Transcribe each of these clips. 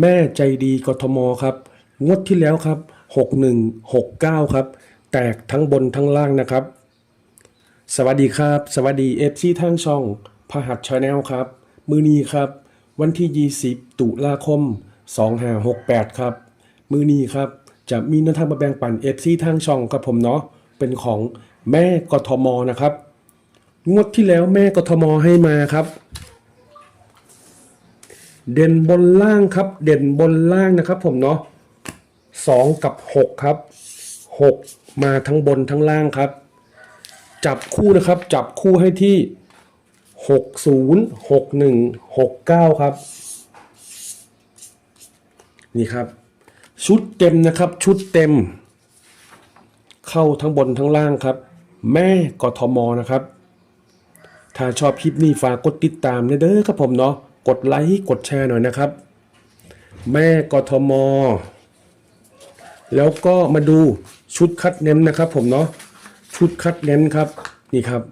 แม่ใจดีกทมครับ งวดที่แล้วครับ 6169 ครับ แตกทั้งบนทั้งล่างนะครับ สวัสดีครับ สวัสดีเอฟซีทางช่องพหัสชาแนลครับ มือนี้ครับ วันที่ 20 ตุลาคม 2568 ครับ มือนี้ครับ จะมีแนวทางมาแบ่งปันเอฟซีทางช่องกับผมเนาะเป็นของแม่กทมนะครับ งวดที่แล้วแม่กทมให้มาครับ เด่นบนล่างครับ เด่นบนล่างนะครับ ผมเนาะสองกับหกครับหกมาทั้งบนทั้งล่างครับ จับคู่นะครับ จับคู่ให้ที่หกศูนย์หกหนึ่งหกเก้าครับ นี่ครับ ชุดเต็มนะครับ ชุดเต็ม เข้าทั้งบนทั้งล่างครับ แม่กทมนะครับ ถ้าชอบคลิปนี้ฝากกดติดตามเด้อครับผมเนาะ กดไลค์กดแชร์หน่อยนะครับ แม่กทม แล้วก็มาดูชุดคัดเน้นนะครับ ผมเนาะชุดคัดเน้นครับนี่ครับ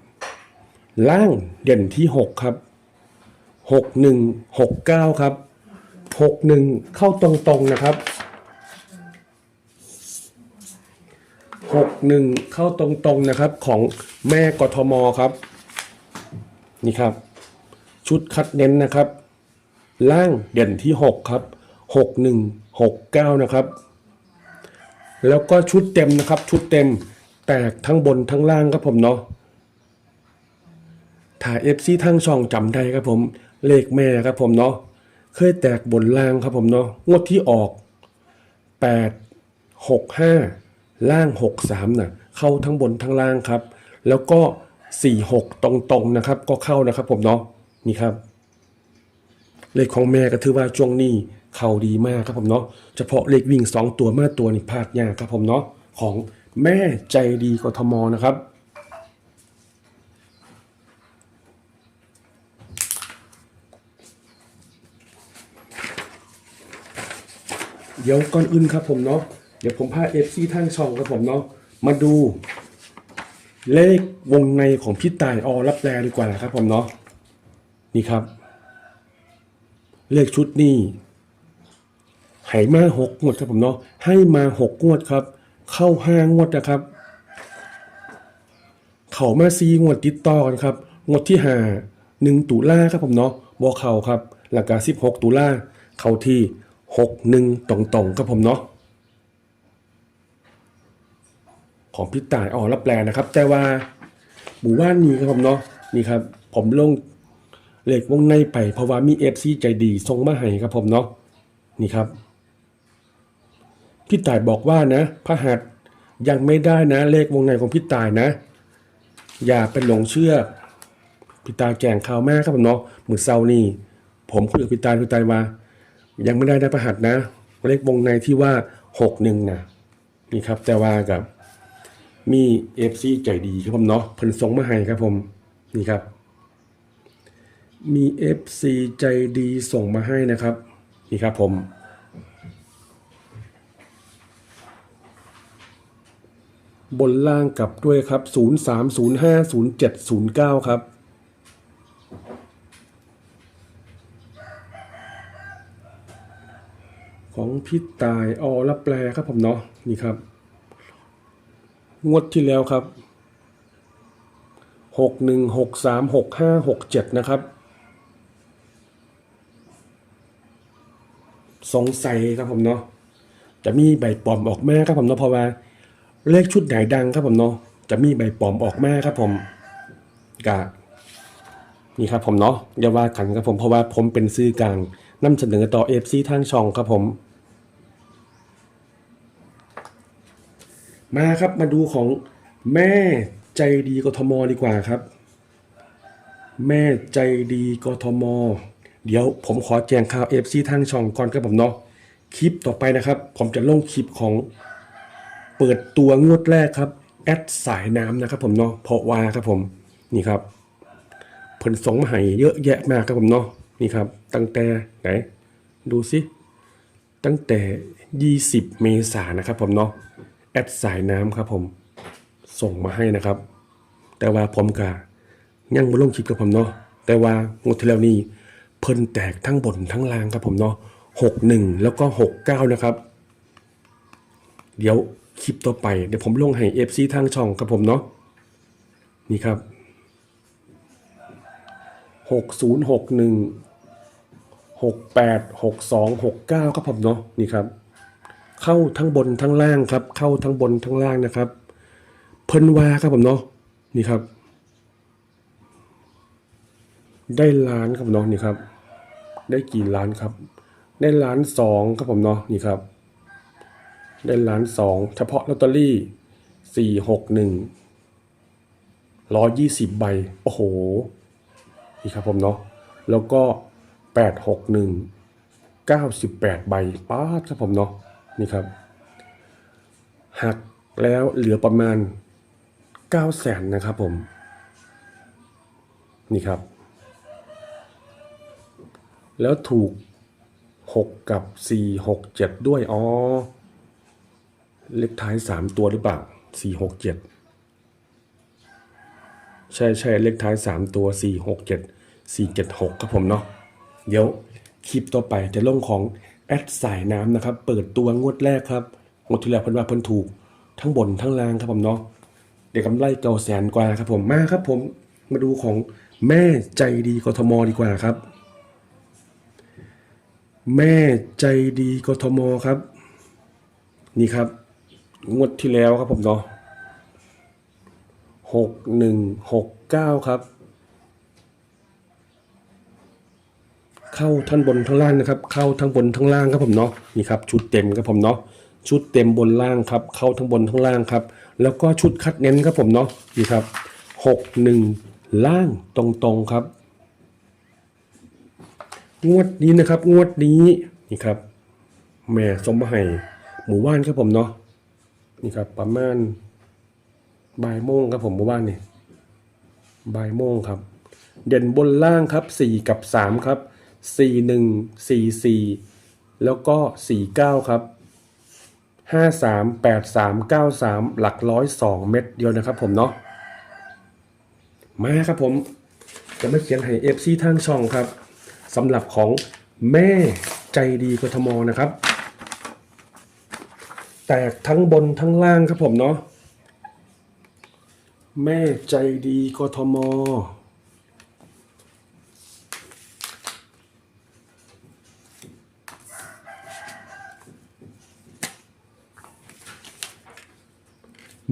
ล่างเด่นที่ 6 ครับ 6 1 6 9 ครับ 6 1 เข้าตรงๆนะครับ 6 1 เข้าตรงๆนะครับของแม่กทมครับ นี่ครับ ชุดคัดเน้นนะครับ ล่างเด่นที่ 6 ครับ 6 1 6 9 นะครับ แล้วก็ชุดเต็มนะครับ ชุดเต็มแตกทั้งบนทั้งล่างครับผมเนาะถ้าเอฟซีทั้งช่องจำได้ครับผม เลขแม่ครับผมเนาะเคยแตกบนล่างครับผมเนาะงวดที่ออก 8 6 5 ล่าง 6 3น่ะเข้าทั้งบนทั้งล่างครับ แล้วก็ 4 6 ตรงๆนะครับ ก็เข้านะครับผมเนาะนี่ครับ เลขของแม่ก็ถือว่าช่วงนี้เข้าดีมากครับผมเนาะเฉพาะเลขวิ่ง 2 ตัวมาตัวนี่พลาดยากครับผมเนาะของแม่ใจดีกทมนะครับเดี๋ยวก่อนอื่นครับผมเนาะเดี๋ยวผมพาเอฟซีทางช่องครับผมเนาะมาดู เลขวงในของพี่ตายออรับแลดีกว่าครับผมเนาะนี่ครับ เลขชุดนี้ให้มาหกงวดครับผมเนาะให้มาหกงวดครับ เข้าห้างวดนะครับ เขามาซีงวดติดต่อกันครับ งวดที่ห้าหนึ่งตุลาครับผมเนาะบอเขาครับ หลักการสิบหกตุลาเขาที่หกหนึ่งตรงๆครับผมเนาะของพี่ต่ายอ๋อรับแปลนะครับ แต่ว่าหมู่บ้านนี้ครับผมเนาะนี่ครับ ผมลง เลขวงในไปเพราะว่ามีเอฟซีใจดีส่งมาให้ครับผมเนาะนี่ครับ พี่ต่ายบอกว่านะ พระหัสยังไม่ได้นะ เลขวงในของพี่ต่ายนะ อย่าไปหลงเชื่อพี่ตายแจงข่าวแม่ครับผมเนาะมือเศร้านี่ผมคุยกับพี่ตายพี่ตายว่า ยังไม่ได้นะพระหัสนะ เลขวงในที่ว่าหกหนึ่งนะนี่ครับแต่ว่ากับมีเอฟซีใจดีครับผมเนาะเพิ่นส่งมาให้ครับผมนี่ครับ มี FC ใจดีส่งมาให้นะครับ นี่ครับผมบนล่างกลับด้วยครับ 03050709 ครับ ของพี่ตายอรับแปลครับผมเนาะนี่ครับ งวดที่แล้วครับหกหนึ่งหกสามหกห้าหกเจ็ดนะครับ สงสัยครับผมเนาะจะมีใบปลอมออกมาครับผมเนาะเพราะว่า เลขชุดไหนดังครับผมเนาะจะมีใบปลอมออกมาครับผมกะนี่ครับผมเนาะอย่าว่ากันครับผมเพราะว่าผมเป็นซื้อกลางนำเสนอต่อเอฟซีทางช่องครับผม มาครับมาดูของแม่ใจดีกทมดีกว่าครับ แม่ใจดีกทม เดี๋ยวผมขอแจ้งข่าวเอฟซีทางช่องก่อนครับผมเนาะคลิปต่อไปนะครับ ผมจะลงคลิปของเปิดตัวงวดแรกครับแอดสายน้ำนะครับผมเนาะเพราะว่าครับผมนี่ครับผลส่งมาให้เยอะแยะมากครับผมเนาะนี่ครับ ตั้งแต่ไหนดูสิตั้งแต่ 20 เมษายนนะครับผมเนาะแอดสายน้ำครับผมส่งมาให้นะครับ แต่ว่าผมกะยังบ่ลงคลิปกับผมเนาะแต่ว่างวดที่แล้วนี่ เพิ่นแตกทั้งบนทั้งล่างครับผมเนาะหกหนึ่งแล้วก็หกเก้านะครับ เดี๋ยวคลิปต่อไปเดี๋ยวผมลงให้เอฟซีทางช่องครับผมเนาะนี่ครับหกศูนย์หกหนึ่งหกแปดหกสองหกเก้าครับผมเนาะนี่ครับ เข้าทั้งบนทั้งล่างครับ เข้าทั้งบนทั้งล่างนะครับ เพิ่นวาครับผมเนาะนี่ครับ ได้ล้านครับเนาะนี่ครับ ได้กี่ล้านครับ ได้ล้านสองครับผมเนาะนี่ครับ ได้ล้านสองเฉพาะลอตเตอรี่สี่หกหนึ่งร้อยยี่สิบใบ โอ้โหนี่ครับผมเนาะแล้วก็แปดหกหนึ่งเก้าสิบแปดใบป้าดครับผมเนาะนี่ครับหักแล้วเหลือประมาณเก้าแสนนะครับผม นี่ครับ แล้วถูกหกกับสี่หกเจ็ดด้วย อ๋อ เลขท้ายสามตัวหรือเปล่าสี่หกเจ็ดใช่ใช่เลขท้ายสามตัวสี่หกเจ็ดสี่เจ็ดหกครับผมเนาะ เดี๋ยวคลิปต่อไปจะลงของแอดสายน้ำนะครับ เปิดตัวงวดแรกครับ งวดที่แล้วเพิ่นว่าเพิ่นถูกทั้งบนทั้งล่างครับผมเนาะ เดี๋ยวกำไรเก่าแสนกว่าครับผม มาครับผม มาดูของแม่ใจดีกทมดีกว่าครับ แม่ใจดีกทมครับ นี่ครับ งวดที่แล้วครับผมเนาะหกหนึ่งหกเก้าครับ เข้าทั้งบนทั้งล่างนะครับ เข้าทั้งบนทั้งล่างครับผมเนาะนี่ครับ ชุดเต็มครับผมเนาะชุดเต็มบนล่างครับ เข้าทั้งบนทั้งล่างครับ แล้วก็ชุดคัดเน้นครับผมเนาะนี่ครับหกหนึ่งล่างตรงๆครับ งวดนี้นะครับ งวดนี้นี่ครับแม่สมมาให้หมู่บ้านครับผมเนาะนี่ครับ ประมาณบ่ายโมงครับผมหมู่บ้านนี่บ่ายโมงครับ เด่นบนล่างครับสี่กับสามครับสี่หนึ่งสี่สี่แล้วก็สี่เก้าครับห้าสามแปดสามเก้าสามหลักร้อยสองเม็ดเดียวนะครับผมเนาะมาครับผมจะไมาเขียนให้เอฟซีทางช่องครับ สำหรับของแม่ใจดีกทมนะครับ แตกทั้งบนทั้งล่างครับผมเนาะแม่ใจดีกทม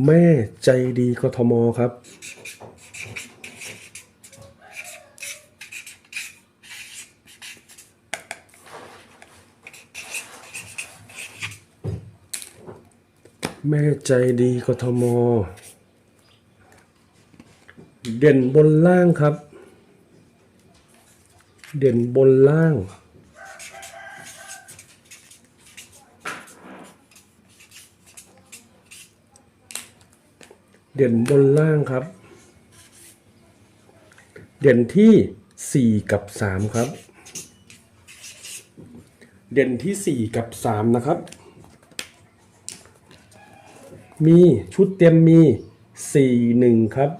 แม่ใจดีกทมครับ แม่ใจดีกทม เด่นบนล่างครับ เด่นบนล่าง เด่นบนล่างครับ เด่นที่สี่กับสามครับ เด่นที่สี่กับสามนะครับ มีชุดเต็มมีสี่หนึ่งครับ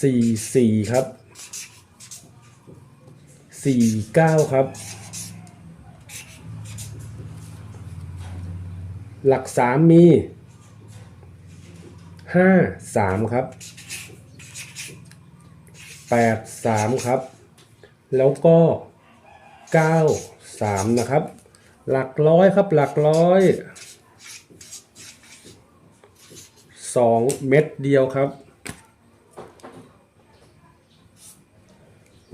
สี่สี่ครับสี่เก้าครับ หลักสามมีห้าสามครับแปดสามครับ แล้วก็เก้าสามนะครับ หลักร้อยครับหลักร้อยสองเม็ดเดียวครับ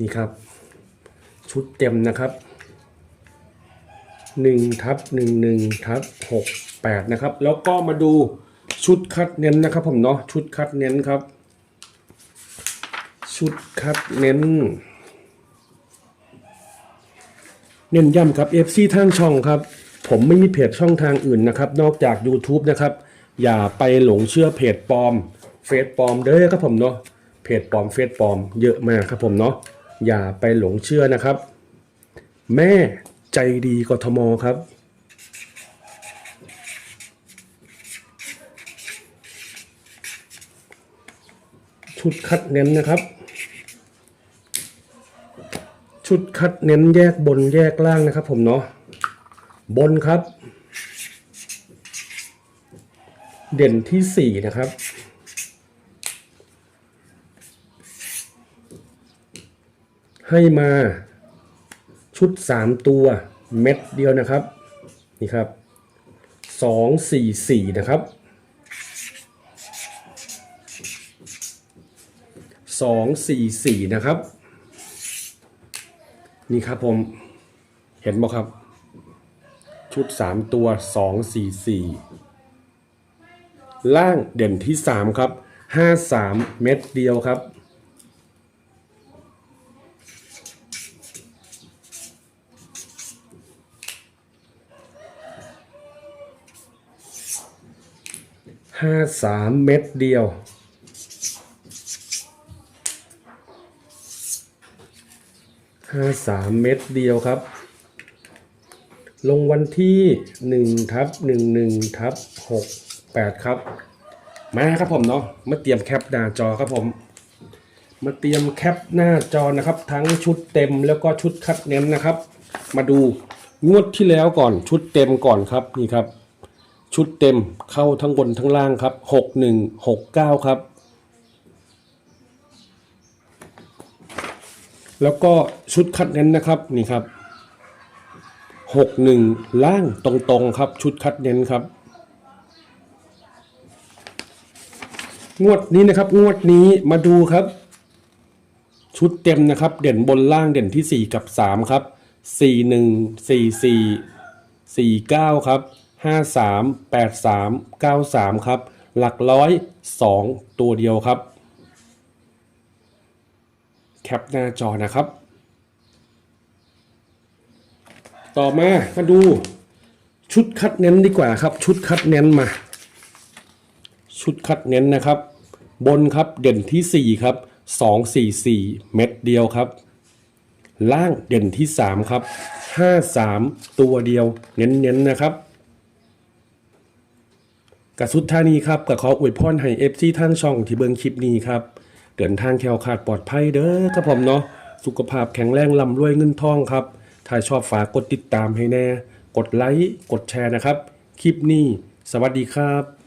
นี่ครับ ชุดเต็มนะครับหนึ่งทับหนึ่งหนึ่งทับหกแปดนะครับ แล้วก็มาดูชุดคัดเน้นนะครับ ผมเนาะชุดคัดเน้นครับ ชุดคัดเน้น เน้นย้ำครับ FC ทางช่องครับ ผมไม่มีเพจช่องทางอื่นนะครับ นอกจาก YouTube นะครับ อย่าไปหลงเชื่อเพจปลอม เฟซปลอมเด้อครับผมเนาะเพจปลอมเฟซปลอมเยอะมากครับผมเนาะอย่าไปหลงเชื่อนะครับ แม่ใจดีกทมครับชุดคัดเน้นนะครับ ชุดคัดเน้นแยกบนแยกล่างนะครับ ผมเนาะบนครับ เด่นที่สี่นะครับ ให้มาชุดสามตัวเม็ดเดียวนะครับ นี่ครับสองสี่สี่นะครับสองสี่สี่นะครับ นี่ครับผมเห็นไหมครับ ชุดสามตัวสองสี่สี่ล่างเด่นที่สามครับห้าสามเม็ดเดียวครับ ห้าสามเม็ดเดียว ห้าสามเม็ดเดียวครับ ลงวันที่หนึ่งทับหนึ่งหนึ่งทับหกแปดครับ มาครับผมเนาะมาเตรียมแคปหน้าจอครับผม มาเตรียมแคปหน้าจอนะครับ ทั้งชุดเต็มแล้วก็ชุดคัดเน้นนะครับ มาดูงวดที่แล้วก่อนชุดเต็มก่อนครับนี่ครับ ชุดเต็มเข้าทั้งบนทั้งล่างครับหกหนึ่งหกเก้าครับ แล้วก็ชุดคัดเน้นนะครับนี่ครับหกหนึ่งล่างตรงๆครับชุดคัดเน้นครับ งวดนี้นะครับงวดนี้มาดูครับ ชุดเต็มนะครับ เด่นบนล่างเด่นที่4กับ3ครับ4 1 4 4 4 9ครับ5 3 8 3 9 3ครับ หลักร้อย2ตัวเดียวครับ แคปหน้าจอนะครับ ต่อมามาดูชุดคัดเน้นดีกว่าครับ ชุดคัดเน้นมา ชุดคัดเน้นนะครับ บนครับเด่นที่ 4 ครับ 2 4 4 เม็ดเดียวครับ ล่างเด่นที่ 3 ครับ 5 3 ตัวเดียวเน้นๆนะครับกระสุดท่านี้ครับกับขออวยพรให้เอฟซีทางช่องที่เบิงคลิปนี้ครับ เดินทางแคล้วขาดปลอดภัยเด้อครับผมเนาะสุขภาพแข็งแรงลำรวยเงินทองครับ ถ้าชอบฝากกดติดตามให้แน่ กดไลค์กดแชร์นะครับ คลิปนี้ สวัสดีครับ